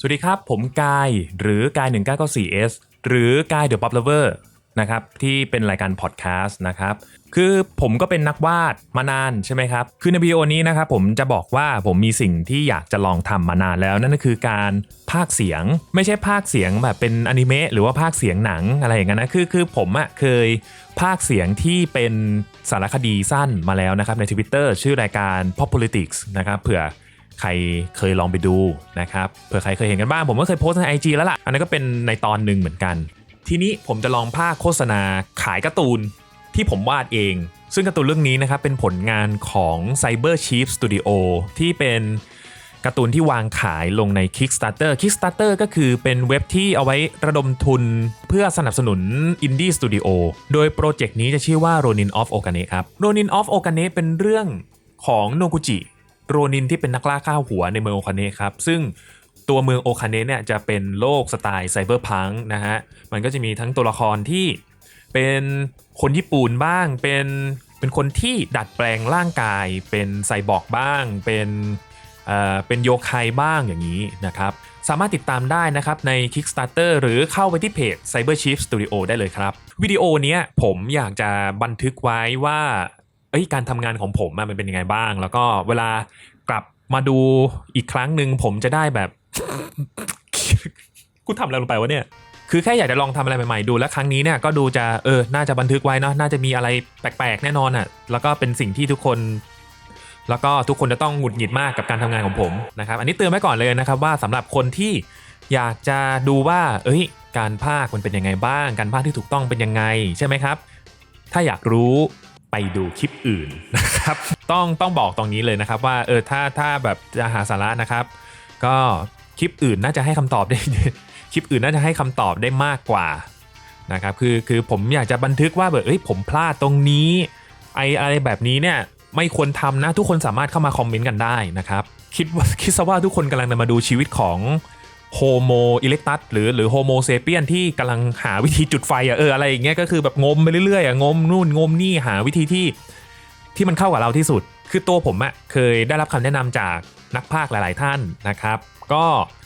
สวัสดีครับ ผมกายหรือกาย 1994S หรือกาย The Pop Lover นะครับที่เป็นรายการพอดแคสต์นะครับคือผมก็เป็นนักวาดมานานใช่ไหมครับ คือในวิดีโอนี้นะครับผมจะบอกว่าผมมีสิ่งที่อยากจะลองทำมานานแล้ว นั่นก็คือการพากเสียงไม่ใช่พากเสียงแบบเป็นอนิเมะหรือว่าพากเสียงหนังอะไรอย่างนั้นนะคือคือผมอะเคยพากเสียงที่เป็นสารคดีสั้นมาแล้วนะครับใน Twitter ชื่อรายการ Pop Politics นะครับเผื่อ ใครเคยลองไปดูนะครับเผื่อใครเคยเห็นกันบ้างผมก็เคยโพสใน IG แล้วล่ะ อันนั้นก็เป็นในตอนหนึ่งเหมือนกัน ทีนี้ผมจะลองภาคโฆษณาขายการ์ตูนที่ผมวาดเอง ซึ่งการ์ตูนเรื่องนี้นะครับเป็นผลงานของ Cyber Chief Studio ที่เป็นการ์ตูนที่วางขายลงใน Kickstarter Kickstarter ก็คือเป็นเว็บที่เอาไว้ระดมทุนเพื่อสนับสนุน Indie Studio โดยโปรเจกต์นี้จะชื่อว่า Ronin of Okane ครับ Ronin of Okane เป็นเรื่องของโนกุจิ โรนินที่เป็นนักล่าข้าวหัวในเมืองโอคาเนะครับ ซึ่งตัวเมืองโอคาเนะเนี่ยจะเป็นโลกสไตล์ไซเบอร์พังนะฮะ มันก็จะมีทั้งตัวละครที่เป็นคนญี่ปุ่นบ้าง เป็นเป็นคนที่ดัดแปลงร่างกาย เป็นไซบอร์กบ้าง เป็นเอ่อเป็นโยคายบ้างอย่างนี้นะครับ สามารถติดตามได้นะครับใน Kickstarter หรือเข้าไปที่เพจ Cyber Chief Studio ได้เลยครับ วิดีโอนี้ผมอยากจะบันทึกไว้ว่า เอ้ยการทำงานของผมมันเป็นยังไงบ้าง แล้วก็เวลากลับมาดูอีกครั้งหนึ่งผมจะได้แบบกูทำอะไรลงไปวะเนี่ยคือแค่อยากจะลองทำอะไรใหม่ๆดูแล้วครั้งนี้เนี่ยก็ดูจะเออน่าจะบันทึกไว้เนาะน่าจะมีอะไรแปลกๆแน่นอนอะ่ะแล้วก็เป็นสิ่งที่ทุกคน แล้วก็ทุกคนจะต้องหงุดหงิดมากกับการทำงานของผมนะครับ อันนี้เตือนไว้ก่อนเลยนะครับว่าสำหรับคนที่อยากจะดูว่า เอ้ย การพากย์มันเป็นยังไงบ้าง การพากย์ที่ถูกต้องเป็นยังไงใช่ไหมครับ ถ้าอยากรู้ ไปดูคลิปอื่นนะครับ ต้องต้องบอกตรงนี้เลยนะครับว่าเออถ้าถ้าแบบจะหาสาระนะครับ ก็คลิปอื่นน่าจะให้คำตอบได้ คลิปอื่นน่าจะให้คำตอบได้มากกว่านะครับคือคือผมอยากจะบันทึกว่าแบบเอ้ยผมพลาดตรงนี้ไออะไรแบบนี้เนี่ยไม่ควรทำนะทุกคนสามารถเข้ามาคอมเมนต์กันได้นะครับ คิดว่าคิดซะว่าทุกคนกำลังจะมาดูชีวิตของ โฮโมอิเล็กตัสหรือหรือโฮโมเซเปียนที่กำลังหาวิธีจุดไฟอะเอออะไรอย่างเงี้ยก็คือแบบงมไปเรื่อยๆอะงมนู่นงมนี่หาวิธีที่ที่มันเข้ากับเราที่สุด คือตัวผมอะเคยได้รับคำแนะนำจากนักพากย์หลาย ๆ ท่านนะครับ ก็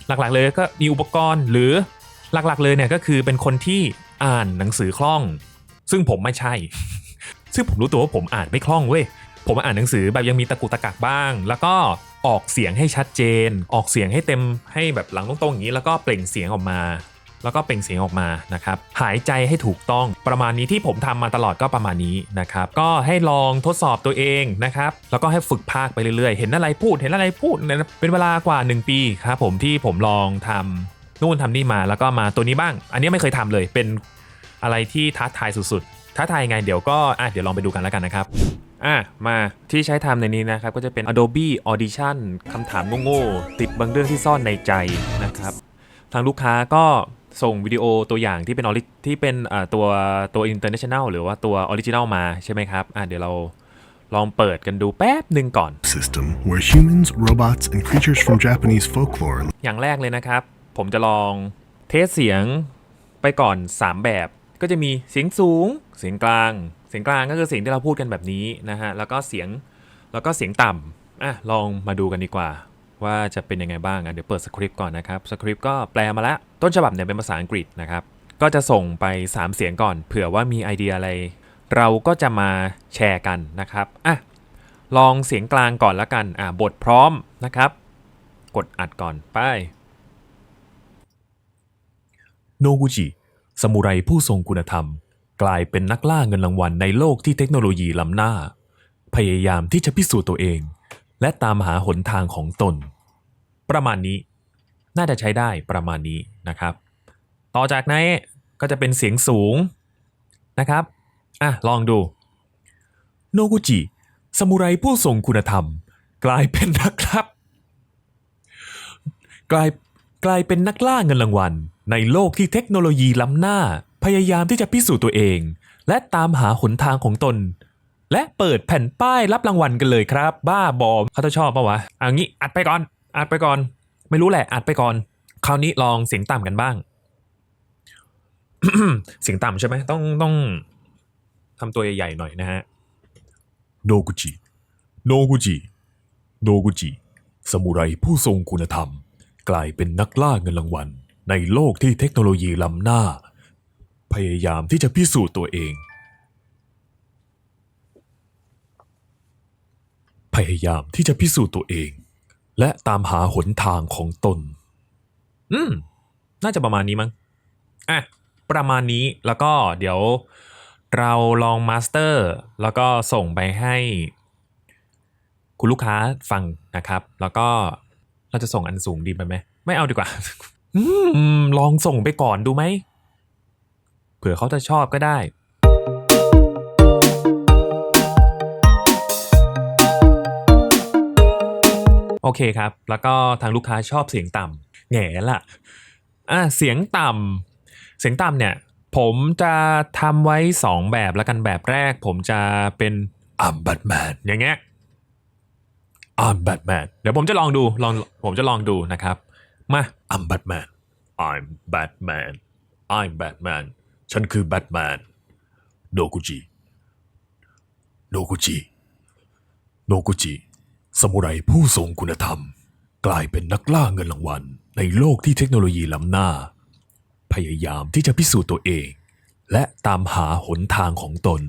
หลักๆเลยก็มีอุปกรณ์หรือหลักๆเลยเนี่ยก็คือเป็นคนที่อ่านหนังสือคล่อง ซึ่งผมไม่ใช่ ซึ่งผมรู้ตัวว่าผมอ่านไม่คล่องเว้ยผมอ่านหนังสือแบบยังมีตะกุตะกักบ้าง แล้วก็ ออกเสียงให้ชัดเจน ออกเสียงให้เต็มให้แบบหลังตรงๆอย่างนี้ แล้วก็เปล่งเสียงออกมา แล้วก็เปล่งเสียงออกมานะครับหายใจให้ถูกต้องประมาณนี้ที่ผมทำมาตลอดก็ประมาณนี้นะครับก็ให้ลองทดสอบตัวเองนะครับแล้วก็ให้ฝึกพากไปเรื่อยๆ เห็นอะไรพูดเห็นอะไรพูดเป็นเวลากว่า 1 ปีครับผมที่ผมลองทำนู่นทำนี่มาแล้วก็มาตัวนี้บ้าง อันนี้ไม่เคยทำเลยเป็นอะไรที่ท้าทายสุดๆท้าทายยังไงเดี๋ยวก็อะเดี๋ยวลองไปดูกันแล้วกันนะครับ อะมาที่ใช้ทำในนี้นะครับ ก็จะเป็น Adobe Audition คำถามโง่ๆติดบางเรื่องที่ซ่อนในใจนะครับ ทางลูกค้าก็ส่งวิดีโอตัวอย่างที่เป็น ori- ที่เป็นอ่าตัวตัว international หรือว่าตัว original มาใช่ไหมครับ อะเดี๋ยวเราลองเปิดกันดูแป๊บหนึ่งก่อน system where humans, robots, and creatures from Japanese folklore อย่างแรกเลยนะครับ ผมจะลองเทสเสียงไปก่อน 3 แบบ ก็จะมีเสียงสูง เสียงกลาง เสียงกลางก็คือเสียงที่เราพูดกันแบบนี้นะฮะแล้วก็เสียงแล้วก็เสียงต่ำอะลองมาดูกันดีกว่า ว่าจะเป็นยังไงบ้างอะเดี๋ยวเปิดสคริปต์ก่อนนะครับสคริปต์ก็แปลมาแล้วต้นฉบับเนี่ยเป็นภาษาอังกฤษนะครับก็จะส่งไป 3 เสียงก่อน เผื่อว่ามีไอเดียอะไร เราก็จะมาแชร์กันนะครับอะลองเสียงกลางก่อนละกันอะบทพร้อมนะครับ กดอัดก่อนไปโนกุจิสมุไรผู้ทรงคุณธรรม กลายเป็นนักล่าเงินรางวัลในโลกที่เทคโนโลยีล้ำหน้า พยายามที่จะพิสูจน์ตัวเอง และตามหาหนทางของตน ประมาณนี้ น่าจะใช้ได้ประมาณนี้นะครับ ต่อจากนั้นก็จะเป็นเสียงสูงนะครับอะลองดู โนกุจิสมุไรผู้ทรงคุณธรรม กลายเป็นนักครับ กลายกลายเป็นนักล่าเงินรางวัล ในโลกที่เทคโนโลยีล้ำหน้า พยายามที่จะพิสูจน์ตัวเอง และตามหาหนทางของตน และเปิดแผ่นป้ายรับรางวัลกันเลยครับ บ้าบอมเขาจะชอบปะวะเอางี้อัดไปก่อน อัดไปก่อน ไม่รู้แหละอัดไปก่อน คราวนี้ลองเสียงต่ำกันบ้าง เสียงต่ำใช่ไหมต้องต้องทำตัวใหญ่ๆหน่อยนะฮะโนกุจิโนกุจิโนกุจิสมุไรผู้ทรงคุณธรรม กลายเป็นนักล่าเงินรางวัล ในโลกที่เทคโนโลยีล้ำหน้า พยายามที่จะพิสูจน์ตัวเอง พยายามที่จะพิสูจน์ตัวเอง และตามหาหนทางของตน อืม น่าจะประมาณนี้มั้งอะประมาณนี้แล้วก็เดี๋ยวเราลองมาสเตอร์ แล้วก็ส่งไปให้คุณลูกค้าฟังนะครับ แล้วก็เราจะส่งอันสูงดีไปไหม ไม่เอาดีกว่าอืมลองส่งไปก่อนดูไหม เผื่อเขาจะชอบก็ได้โอเคครับ แล้วก็ทางลูกค้าชอบเสียงต่ำแง่ละอะเสียงต่ำเสียงต่ำเนี่ย ผมจะทำไว้สองแบบแล้วกันแบบแรก ผมจะเป็น I'm Batman อย่างเงี้ย I'm Batman เดี๋ยวผมจะลองดูลองผมจะลองดูนะครับ มา I'm Batman I'm Batman I'm Batman ฉันคือ Batman โนกุจิ โนกุจิ โนกุจิ สมุไรผู้ทรงคุณธรรม กลายเป็นนักล่าเงินรางวัล ในโลกที่เทคโนโลยีล้ำหน้า พยายามที่จะพิสูจน์ตัวเอง และตามหาหนทางของตน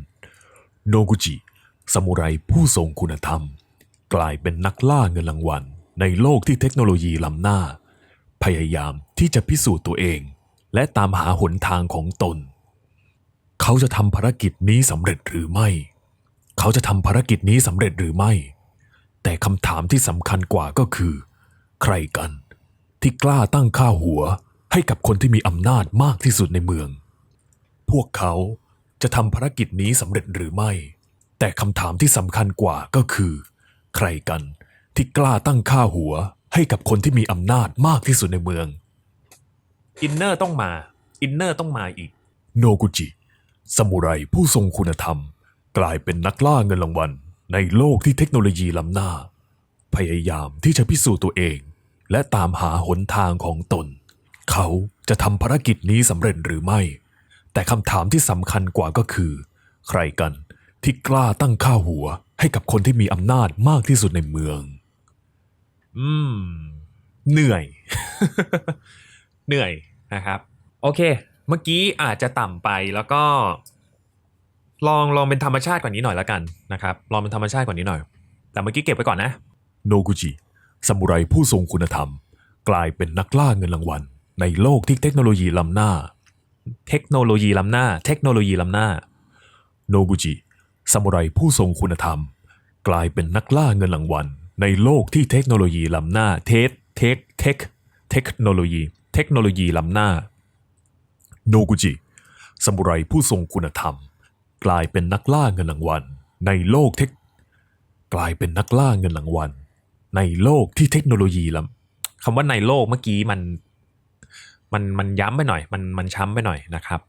โนกุจิ สมุไรผู้ทรงคุณธรรม กลายเป็นนักล่าเงินรางวัล ในโลกที่เทคโนโลยีล้ำหน้า พยายามที่จะพิสูจน์ตัวเอง และตามหาหนทางของตน เขาจะทำภารกิจนี้สำเร็จหรือไม่ เขาจะทำภารกิจนี้สำเร็จหรือไม่ แต่คำถามที่สำคัญกว่าก็คือ ใครกัน ที่กล้าตั้งค่าหัวให้กับคนที่มีอำนาจมากที่สุดในเมือง พวกเขาจะทำภารกิจนี้สำเร็จหรือไม่ แต่คำถามที่สำคัญกว่าก็คือ ใครกันที่กล้าตั้งค่าหัวให้กับคนที่มีอำนาจมากที่สุดในเมือง อินเนอร์ต้องมา อินเนอร์ต้องมาอีก โนกุจิสมุไรผู้ทรงคุณธรรม กลายเป็นนักล่าเงินรางวัล ในโลกที่เทคโนโลยีล้ำหน้า พยายามที่จะพิสูจน์ตัวเอง และตามหาหนทางของตน เขาจะทำภารกิจนี้สำเร็จหรือไม่ แต่คำถามที่สำคัญกว่าก็คือ ใครกันที่กล้าตั้งค่าหัวให้กับคนที่มีอำนาจมากที่สุดในเมือง อืม เหนื่อย เหนื่อย นะครับ โอเค เมื่อกี้อาจจะต่ำไปแล้วก็ ลองลองเป็นธรรมชาติกว่านี้หน่อยแล้วกันนะครับ ลองเป็นธรรมชาติกว่านี้หน่อย แต่เมื่อกี้เก็บไปก่อนนะ โนกุจิสมุไรผู้ทรงคุณธรรม กลายเป็นนักล่าเงินรางวัล ในโลกที่เทคโนโลยีล้ำหน้า เทคโนโลยีล้ำหน้า เทคโนโลยีล้ำหน้า โนกุจิสมุไรผู้ทรงคุณธรรม กลายเป็นนักล่าเงินรางวัล ในโลกที่เทคโนโลยีล้ำหน้าเทคเทคเทคเทคโนโลยี เทคโนโลยีล้ำหน้า โนกุจิสมุไรผู้ทรงคุณธรรม กลายเป็นนักล่าเงินรางวัล ในโลกเทคกลายเป็นนักล่าเงินรางวัล ในโลกที่เทคโนโลยีล้ำคำว่าในโลกเมื่อกี้มันมันมันย้ำไปหน่อย มันมันช้ำไปหน่อยนะครับ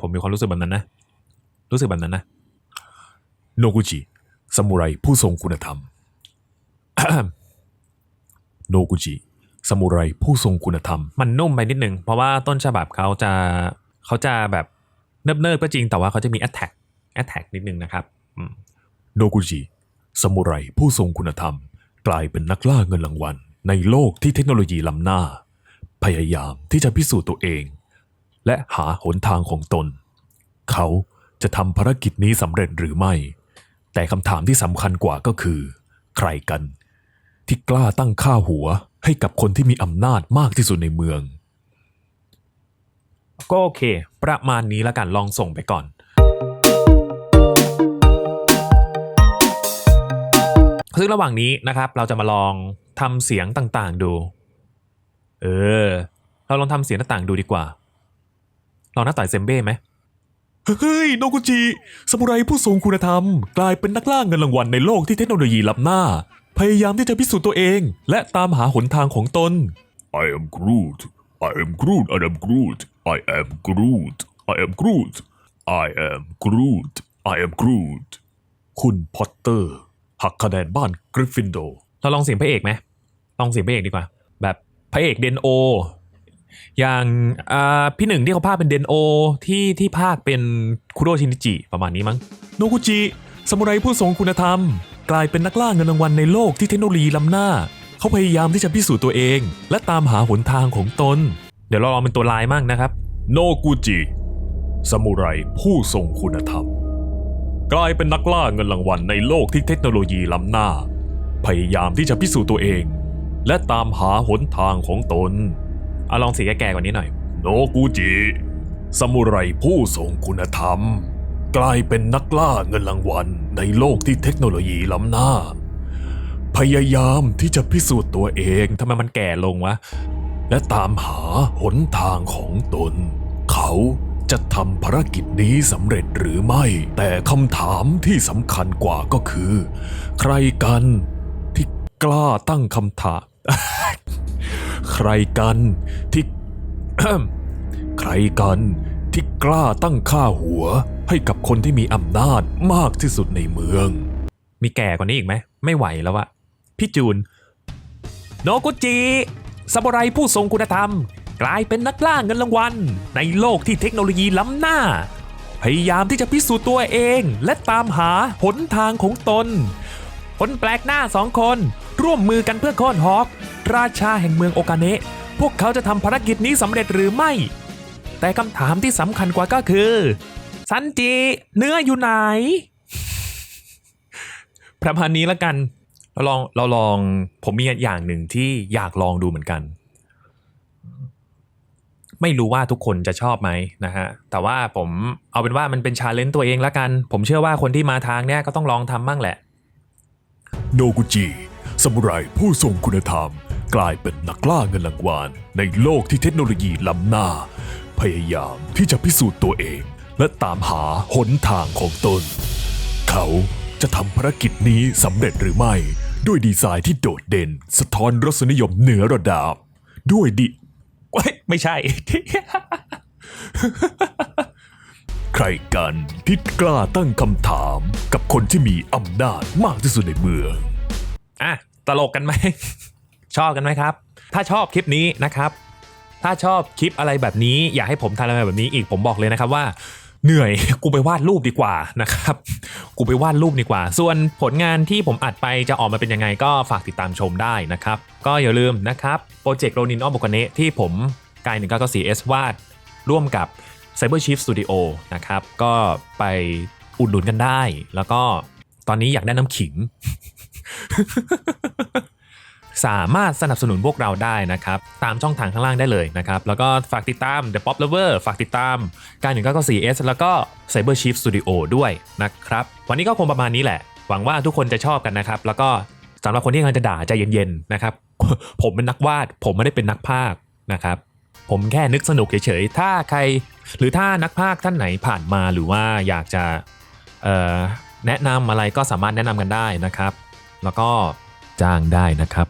ผมมีความรู้สึกแบบนั้นนะ รู้สึกแบบนั้นนะ โนกุจิสมุไรผู้ทรงคุณธรรมโนกุจิ สมุไรผู้ทรงคุณธรรม มันนุ่มไปนิดนึง เพราะว่าต้นฉบับเขาจะเขาจะแบบเนิบเนิบๆก็จริงแต่ว่าเขาจะมี attack attack นิดนึงนะครับโนกุจิสมุไรผู้ทรงคุณธรรม กลายเป็นนักล่าเงินรางวัล ในโลกที่เทคโนโลยีล้ำหน้า พยายามที่จะพิสูจน์ตัวเอง และหาหนทางของตน เขาจะทำภารกิจนี้สำเร็จหรือไม่ แต่คำถามที่สำคัญกว่าก็คือ ใครกัน ที่กล้าตั้งค่าหัว ให้กับคนที่มีอำนาจมากที่สุดในเมือง ก็โอเค ประมาณนี้แล้วกันลองส่งไปก่อนซึ่งระหว่างนี้นะครับ เราจะมาลองทำเสียงต่างๆดู เออ เราลองทำเสียงต่างๆดูดีกว่าลองหน้าต่อยเซมเบ้ไหมเฮ้ยโนกุจิสมุไรผู้ทรงคุณธรรม กลายเป็นนักล่าเงินรางวัลในโลกที่เทคโนโลยีล้ำหน้า พยายามที่จะพิสูจน์ตัวเอง และตามหาหนทางของตน I am Groot I am Groot I am Groot I am Groot I am Groot I am Groot I am Groot คุณพอตเตอร์ หักคะแนนบ้านกริฟฟินโดร์เราลองเสียงพระเอกไหมลองเสียงพระเอกดีกว่า แบบพระเอกเดนโอ อย่างอ่าพี่หนึ่งที่เขาพากย์เป็นเดนโอที่ที่พากย์เป็นคุโรชินิจิประมาณนี้มั้งโนกุจิสมุไรผู้ทรงคุณธรรม กลายเป็นนักล่าเงินรางวัลในโลกที่เทคโนโลยีล้ำหน้า เขาพยายามที่จะพิสูจน์ตัวเอง และตามหาหนทางของตน เดี๋ยวเราลองเป็นตัวลายมั่งนะครับ โนกุจิซามูไรผู้ทรงคุณธรรม กลายเป็นนักล่าเงินรางวัลในโลกที่เทคโนโลยีล้ำหน้า พยายามที่จะพิสูจน์ตัวเอง และตามหาหนทางของตนเอาลองสีแก่ๆกว่านี้หน่อย โนกุจิซามูไรผู้ทรงคุณธรรม กลายเป็นนักล่าเงินรางวัลในโลกที่เทคโนโลยีล้ำหน้า พยายามที่จะพิสูจน์ตัวเองทำไมมันแก่ลงวะ และตามหาหนทางของตน เขาจะทำภารกิจนี้สำเร็จหรือไม่ แต่คำถามที่สำคัญกว่าก็คือ ใครกันที่กล้าตั้งคำถาม ใครกันที่ ใครกันที่กล้าตั้งค่าหัว ให้กับคนที่มีอำนาจมากที่สุดในเมือง มีแก่กว่านี้อีกไหม ไม่ไหวแล้ววะพี่จูน โนกุจิซามูไรผู้ทรงคุณธรรม กลายเป็นนักล่าเงินรางวัล ในโลกที่เทคโนโลยีล้ำหน้า พยายามที่จะพิสูจน์ตัวเอง และตามหาหนทางของตน คนแปลกหน้าสองคน ร่วมมือกันเพื่อโค่นฮอกราชาแห่งเมืองโอกาเนะพวกเขาจะทำภารกิจนี้สำเร็จหรือไม่ แต่คำถามที่สำคัญกว่าก็คือ สันจิเนื้ออยู่ไหน ประมาณนี้ละกัน เราลองเราลองผมมีอย่างหนึ่งที่อยากลองดูเหมือนกัน ไม่รู้ว่าทุกคนจะชอบไหมนะฮะ แต่ว่าผมเอาเป็นว่ามันเป็นชาเลนจ์ตัวเองละกัน ผมเชื่อว่าคนที่มาทางเนี้ยก็ต้องลองทำบ้างแหละ โนกุจิซามูไรผู้ทรงคุณธรรม กลายเป็นนักล่าเงินรางวัลในโลกที่เทคโนโลยีล้ำหน้า พยายามที่จะพิสูจน์ตัวเอง และตามหาหนทางของตน เขาจะทำภารกิจนี้สำเร็จหรือไม่ ด้วยดีไซน์ที่โดดเด่น สะท้อนรสนิยมเหนือระดับ ด้วยดิไม่ใช่ ใครกันที่กล้าตั้งคำถามกับคนที่มีอำนาจมากที่สุดในเมืองอะตลกกันไหม ชอบกันไหมครับ ถ้าชอบคลิปนี้นะครับ ถ้าชอบคลิปอะไรแบบนี้ อยากให้ผมทำอะไรแบบนี้อีกผมบอกเลยนะครับว่า เหนื่อยกูไปวาดรูปดีกว่านะครับ กูไปวาดรูปดีกว่า ส่วนผลงานที่ผมอัดไปจะออกมาเป็นยังไงก็ฝากติดตามชมได้นะครับ ก็อย่าลืมนะครับโปรเจกต์โรนินออบุกเนะที่ผมกาย 1994 S วาดร่วมกับ Cyber Chief Studio นะครับ ก็ไปอุดหนุนกันได้ แล้วก็ตอนนี้อยากได้น้ำขิง สามารถสนับสนุนพวกเราได้นะครับ ตามช่องทางข้างล่างได้เลยนะครับ แล้วก็ฝากติดตาม The Pop Lover ฝากติดตามการ1994 S แล้วก็ Cyber Chief Studio ด้วยนะครับ วันนี้ก็คงประมาณนี้แหละ หวังว่าทุกคนจะชอบกันนะครับ แล้วก็สำหรับคนที่กำลังจะด่าใจเย็นๆนะครับ ผมเป็นนักวาด ผมไม่ได้เป็นนักพากย์นะครับ ผมแค่นึกสนุกเฉยๆ ถ้าใคร หรือถ้านักพากย์ท่านไหนผ่านมาหรือว่าอยากจะแนะนำอะไรก็สามารถแนะนำกันได้นะครับ แล้วก็ จ้างได้นะครับ